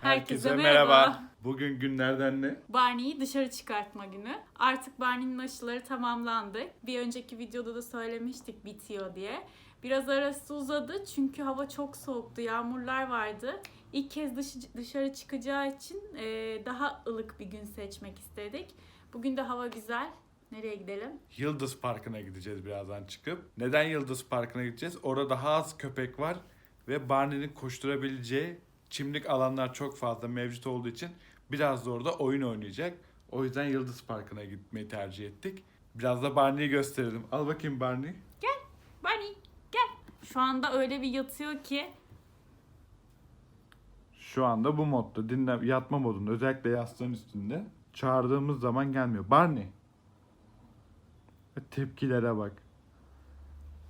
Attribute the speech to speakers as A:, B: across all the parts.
A: Herkese merhaba.
B: Bugün günlerden ne?
A: Barney'i dışarı çıkartma günü. Artık Barney'nin aşıları tamamlandı. Bir önceki videoda da söylemiştik bitiyor diye. Biraz arası uzadı çünkü hava çok soğuktu, yağmurlar vardı. İlk kez dışarı çıkacağı için e, daha ılık bir gün seçmek istedik. Bugün de hava güzel. Nereye gidelim?
B: Yıldız Parkı'na gideceğiz birazdan çıkıp. Neden Yıldız Parkı'na gideceğiz? Orada daha az köpek var ve Barney'nin koşturabileceği çimlik alanlar çok fazla mevcut olduğu için biraz da orada oyun oynayacak. O yüzden Yıldız Parkı'na gitmeyi tercih ettik. Biraz da Barney'i gösterelim. Al bakayım Barney.
A: Barney gel. Şu anda öyle bir yatıyor ki
B: Şu anda bu modda dinle yatma modunda özellikle yastığın üstünde çağırdığımız zaman gelmiyor. Barney. Tepkilere bak.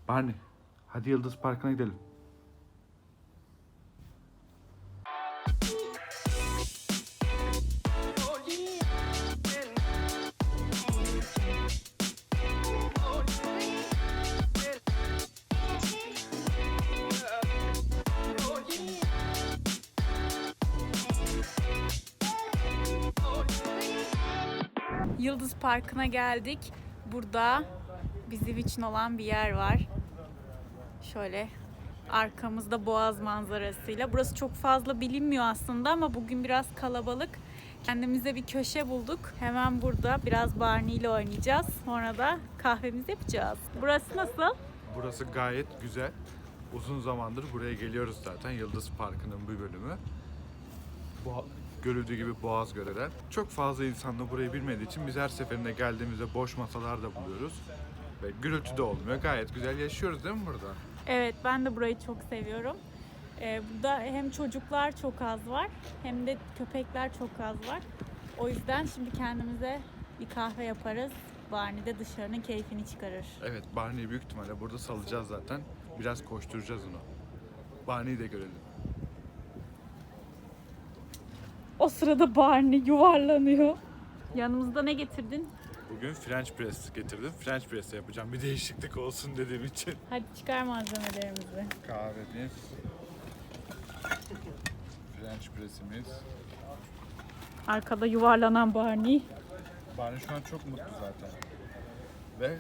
B: Barney. Hadi Yıldız Parkı'na gidelim.
A: Yıldız Parkı'na geldik. Burada bizim için olan bir yer var. Şöyle arkamızda boğaz manzarasıyla. Burası çok fazla bilinmiyor aslında ama bugün biraz kalabalık. Kendimize bir köşe bulduk. Hemen burada biraz Barney ile oynayacağız. Sonra da kahvemizi yapacağız. Burası nasıl?
B: Burası gayet güzel. Uzun zamandır buraya geliyoruz zaten. Yıldız Parkı'nın bir bölümü. Bu görüldüğü gibi Boğaz Göreler. Çok fazla insan da burayı bilmediği için biz her seferinde geldiğimizde boş masalar da buluyoruz. Ve gürültü de olmuyor. Gayet güzel yaşıyoruz değil mi burada?
A: Evet ben de burayı çok seviyorum. Ee, burada hem çocuklar çok az var hem de köpekler çok az var. O yüzden şimdi kendimize bir kahve yaparız. Barney de dışarının keyfini çıkarır.
B: Evet Barney'i büyük ihtimalle burada salacağız zaten. Biraz koşturacağız onu. Barney'i de görelim.
A: O sırada Barney yuvarlanıyor. Yanımızda ne getirdin?
B: Bugün French press getirdim. French press yapacağım. Bir değişiklik olsun dediğim için.
A: Hadi çıkar malzemelerimizi.
B: Kahvemiz. French press'imiz.
A: Arkada yuvarlanan Barney.
B: Barney şu an çok mutlu zaten. Ve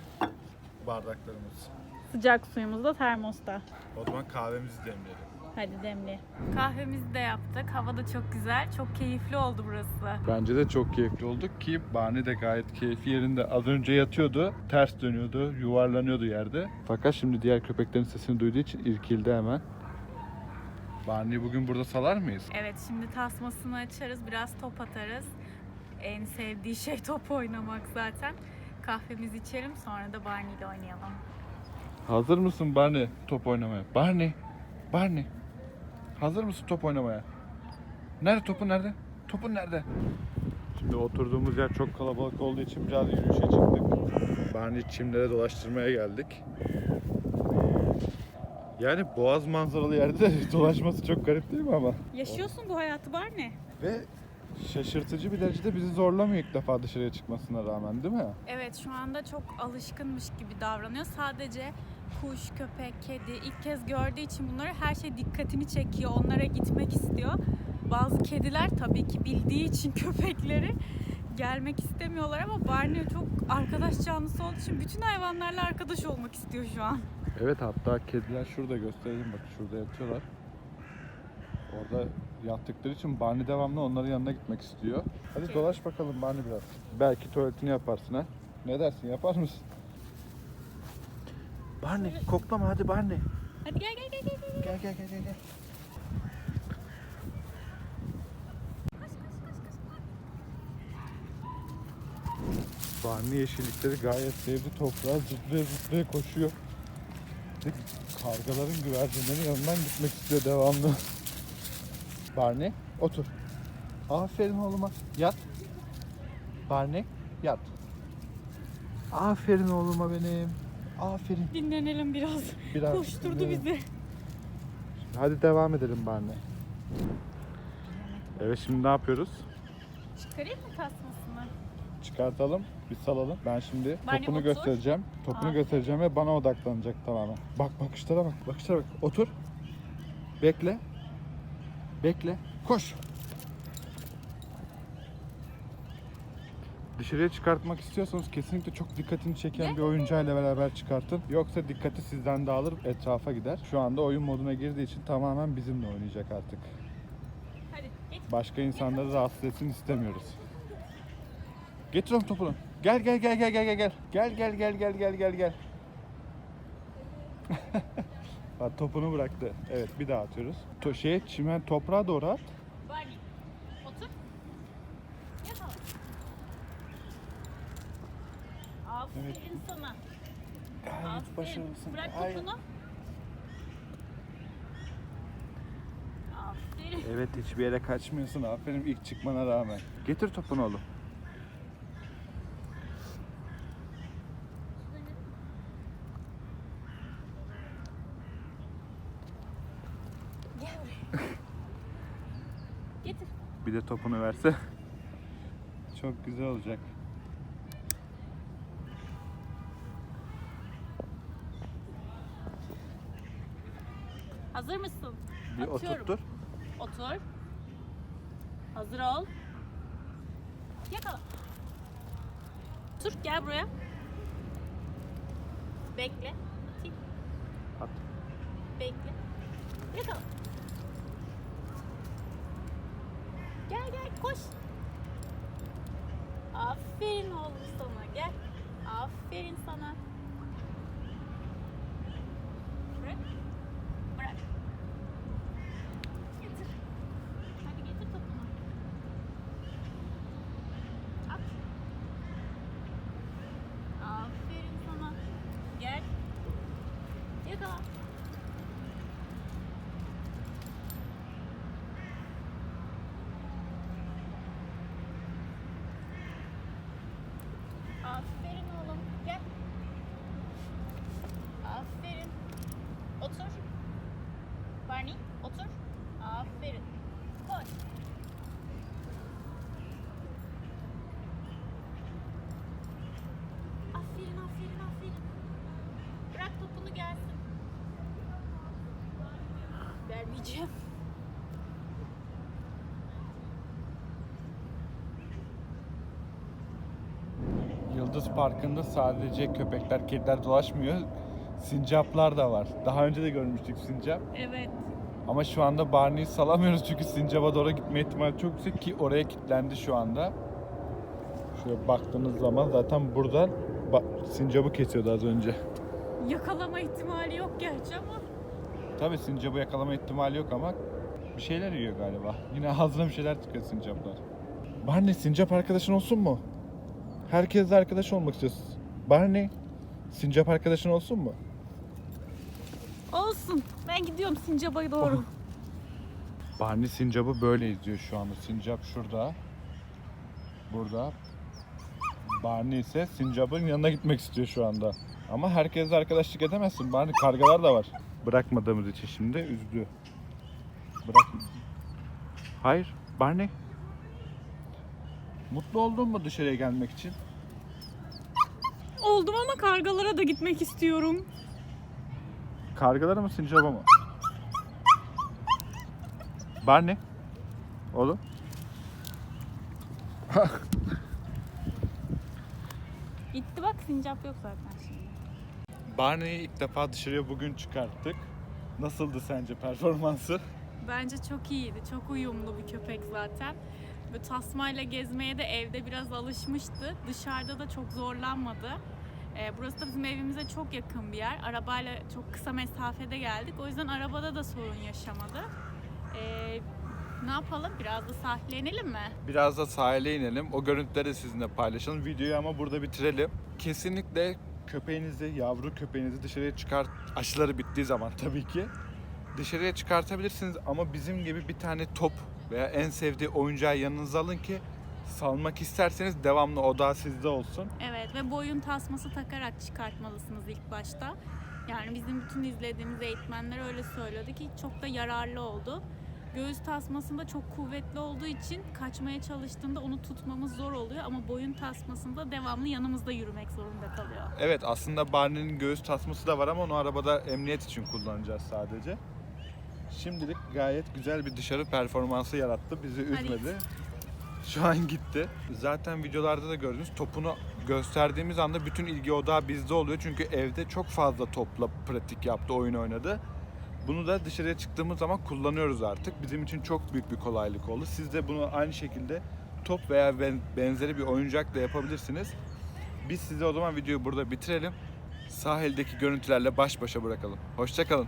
B: bardaklarımız.
A: Sıcak suyumuz da termosta.
B: O zaman kahvemizi demleyelim.
A: Hadi demli. Kahvemizi de yaptık. Hava da çok güzel. Çok keyifli oldu burası.
B: Bence de çok keyifli olduk ki Barney de gayet keyfi yerinde. Az önce yatıyordu, ters dönüyordu, yuvarlanıyordu yerde. Fakat şimdi diğer köpeklerin sesini duyduğu için irkildi hemen. Barney'i bugün burada salar mıyız?
A: Evet şimdi tasmasını açarız. Biraz top atarız. En sevdiği şey top oynamak zaten. Kahvemizi içelim sonra da Barney ile oynayalım.
B: Hazır mısın Barney top oynamaya? Barney, Barney. Hazır mısın top oynamaya? Nerede topu nerede? Topun nerede? Şimdi oturduğumuz yer çok kalabalık olduğu için biraz yürüyüşe çıktık. Barney çimlere dolaştırmaya geldik. Yani boğaz manzaralı yerde dolaşması çok garip değil mi ama?
A: Yaşıyorsun bu hayatı Barney.
B: Ve şaşırtıcı bir derecede bizi zorlamıyor ilk defa dışarıya çıkmasına rağmen değil mi?
A: Evet şu anda çok alışkınmış gibi davranıyor. Sadece kuş, köpek, kedi ilk kez gördüğü için bunları her şey dikkatini çekiyor. Onlara gitmek istiyor. Bazı kediler tabii ki bildiği için köpekleri gelmek istemiyorlar ama Barney çok arkadaş canlısı olduğu için bütün hayvanlarla arkadaş olmak istiyor şu an.
B: Evet hatta kediler şurada gösterelim bak şurada yatıyorlar. Orada yattıkları için Barney devamlı onların yanına gitmek istiyor. Hadi dolaş bakalım Barney biraz. Belki tuvaletini yaparsın ha. Ne dersin yapar mısın? Barney koklama hadi Barney.
A: Hadi gel gel gel gel. gel.
B: Gel gel gel gel. Barney yeşillikleri gayet sevdi. Toprağa zıplaya zıplaya koşuyor. Kargaların güvercinlerin yanından gitmek istiyor devamlı. Barney otur. Aferin oğluma. Yat. Barney yat. Aferin oğluma benim. Aferin.
A: Dinlenelim biraz.
B: Biraz
A: Koşturdu
B: dinlenelim.
A: bizi.
B: Hadi devam edelim Barney. Evet şimdi ne yapıyoruz?
A: Çıkarayım mı tasmasını?
B: Çıkartalım, bir salalım. Ben şimdi
A: Barney,
B: topunu
A: otur.
B: göstereceğim. Topunu
A: Aferin.
B: göstereceğim ve bana odaklanacak tamamen. Bak bakışlara bak, bakışlara bak. Otur. Bekle. Bekle. Koş. Dışarıya çıkartmak istiyorsanız kesinlikle çok dikkatini çeken bir oyuncağıyla beraber çıkartın. Yoksa dikkati sizden dağılır, etrafa gider. Şu anda oyun moduna girdiği için tamamen bizimle oynayacak artık. Başka insanları rahatsız etsin istemiyoruz. Getir onu topunu. Gel gel gel gel gel gel gel. Gel gel gel gel gel gel gel. Bak topunu bıraktı. Evet bir daha atıyoruz. To şeye çimen toprağa doğru at.
A: Barney otur. Yakala. Aferin
B: Evet.
A: sana.
B: Gayet
A: Aferin.
B: Başarılısın.
A: Bırak
B: Ay.
A: topunu. Aferin.
B: Evet hiçbir yere kaçmıyorsun. Aferin ilk çıkmana rağmen. Getir topunu oğlum.
A: Gel buraya. Getir.
B: Bir de topunu verse çok güzel olacak.
A: Hazır mısın?
B: Bir
A: Atıyorum.
B: oturttur.
A: Otur. Hazır ol. Yakala. Tur gel buraya. Bekle. Atayım.
B: At.
A: Bekle. Yakala. Gel gel koş. Aferin oğlum sana gel. Aferin sana. Bırak. Bırak. Getir. Hadi getir topunu. At. Aferin sana. Gel. Yakala. Aferin oğlum. Gel. Aferin. Otur. Barney otur. Aferin. Koş. Aferin aferin aferin. Bırak topunu gelsin. Vermeyeceğim.
B: Yıldız Parkı'nda sadece köpekler, kediler dolaşmıyor. Sincaplar da var. Daha önce de görmüştük sincap.
A: Evet.
B: Ama şu anda Barney'i salamıyoruz çünkü sincaba doğru gitme ihtimali çok yüksek ki oraya kilitlendi şu anda. Şöyle baktığınız zaman zaten buradan sincabı kesiyordu az önce.
A: Yakalama ihtimali yok gerçi ama.
B: Tabii sincabı yakalama ihtimali yok ama bir şeyler yiyor galiba. Yine ağzına bir şeyler tıkıyor sincaplar. Barney sincap arkadaşın olsun mu? Herkesle arkadaş olmak istiyorsun. Barney sincap arkadaşın olsun mu?
A: Olsun. Ben gidiyorum Sincap'a doğru.
B: Barney sincabı böyle izliyor şu anda. Sincap şurada. Burada. Barney ise sincabın yanına gitmek istiyor şu anda. Ama herkesle arkadaşlık edemezsin. Barney kargalar da var. Bırakmadığımız için şimdi üzülüyor. Bırak. Hayır. Barney. Mutlu oldun mu dışarıya gelmek için?
A: Oldum ama kargalara da gitmek istiyorum.
B: Kargalara mı sincaba mı? Barney. Oğlum.
A: Gitti bak sincap yok zaten şimdi.
B: Barney'i ilk defa dışarıya bugün çıkarttık. Nasıldı sence performansı?
A: Bence çok iyiydi. Çok uyumlu bir köpek zaten. Ve tasmayla gezmeye de evde biraz alışmıştı. Dışarıda da çok zorlanmadı. Ee, burası da bizim evimize çok yakın bir yer. Arabayla çok kısa mesafede geldik. O yüzden arabada da sorun yaşamadı. Ee, ne yapalım? Biraz da sahile inelim mi?
B: Biraz da sahile inelim. O görüntüleri sizinle paylaşalım. Videoyu ama burada bitirelim. Kesinlikle köpeğinizi, yavru köpeğinizi dışarıya çıkart. Aşıları bittiği zaman tabii ki. Dışarıya çıkartabilirsiniz ama bizim gibi bir tane top veya en sevdiği oyuncağı yanınıza alın ki salmak isterseniz devamlı oda sizde olsun.
A: Evet ve boyun tasması takarak çıkartmalısınız ilk başta. Yani bizim bütün izlediğimiz eğitmenler öyle söylüyordu ki çok da yararlı oldu. Göğüs tasmasında çok kuvvetli olduğu için kaçmaya çalıştığında onu tutmamız zor oluyor ama boyun tasmasında devamlı yanımızda yürümek zorunda kalıyor.
B: Evet aslında Barney'nin göğüs tasması da var ama onu arabada emniyet için kullanacağız sadece. Şimdilik gayet güzel bir dışarı performansı yarattı. Bizi üzmedi. Şu an gitti. Zaten videolarda da gördünüz topunu gösterdiğimiz anda bütün ilgi odağı bizde oluyor. Çünkü evde çok fazla topla pratik yaptı, oyun oynadı. Bunu da dışarıya çıktığımız zaman kullanıyoruz artık. Bizim için çok büyük bir kolaylık oldu. Siz de bunu aynı şekilde top veya ben- benzeri bir oyuncakla yapabilirsiniz. Biz size o zaman videoyu burada bitirelim. Sahildeki görüntülerle baş başa bırakalım. Hoşçakalın.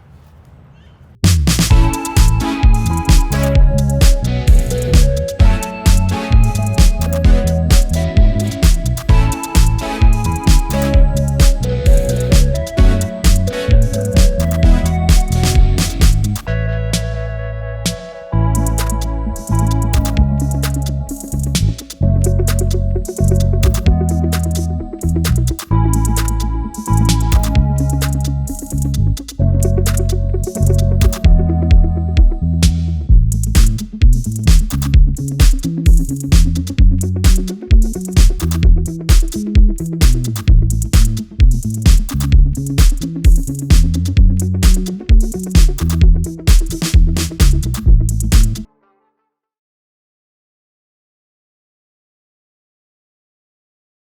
B: thank you